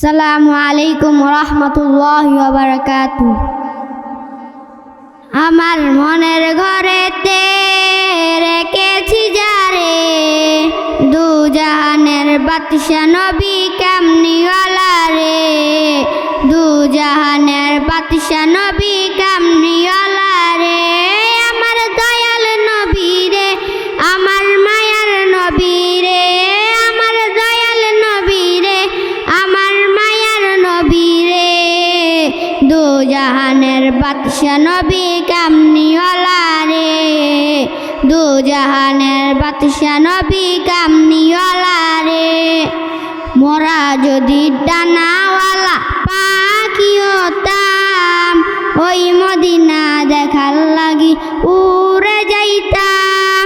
আসসালামু আলাইকুম রহমতুল্লাহ বারকাত আমার মনের ঘরেতে রেখেছি যারে দু জাহানের বাদশা নবী কামনিওয়ালা রে। দু জাহানের বাদশা নবী কামনিওয়ালা দু জাহানের বাদশা নবী কামনিওয়ালা রে। দু বাদশা নবী কামনিওয়ালা রে। মোরা যদি ডানাওয়ালা পাখি হতাম ওই মদিনা দেখার লাগি উড়ে যাইতাম।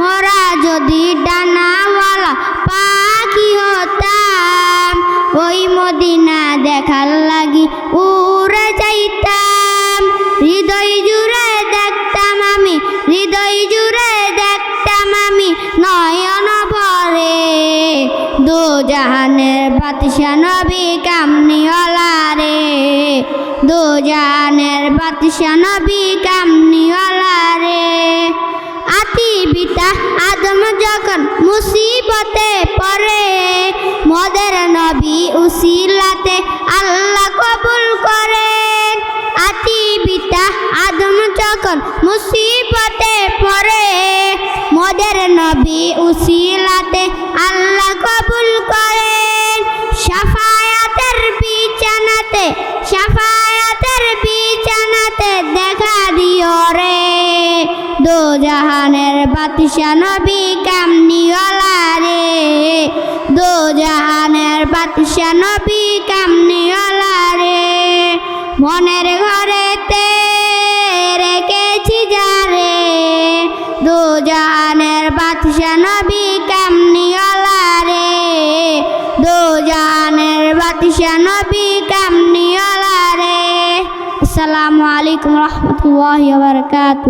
মোরা যদি ডানাওয়ালা পাখি হতাম ওই মদিনা দেখার লাগি যাইতাম হৃদয় জুড়ে দেখতাম আমি, হৃদয় জুড়ে দেখতাম আমি নয়ন ভরে। দু জাহানের বাদশা নবী কামনিওয়ালা রে। দু জাহানের বাদশা নবী কামনিওয়ালা রে। আতি বিতা আদম যখন মুসিবতে পড়ে যখন মুসিবতে পরে মদের নবী উসিলাতে আল্লাহ কবুল করেন সাফায়াতের বিছানাতে সাফায়াতের বিছানাতে দেখা দিও রে। দো জাহানের বাতিশা নবী কামনিওয়ালা রে। দো জাহানের বাতিশা নবী কামনিওয়ালা রে। মনের ঘরেতে দো জাহানের বাতিশা নবী কামনিওয়ালা রে? দো জাহানের বাতিশা নবী কামনিওয়ালা রে? আসসালামু আলাইকুম রহমতুল্লাহি ওয়া বারাকাতুহু।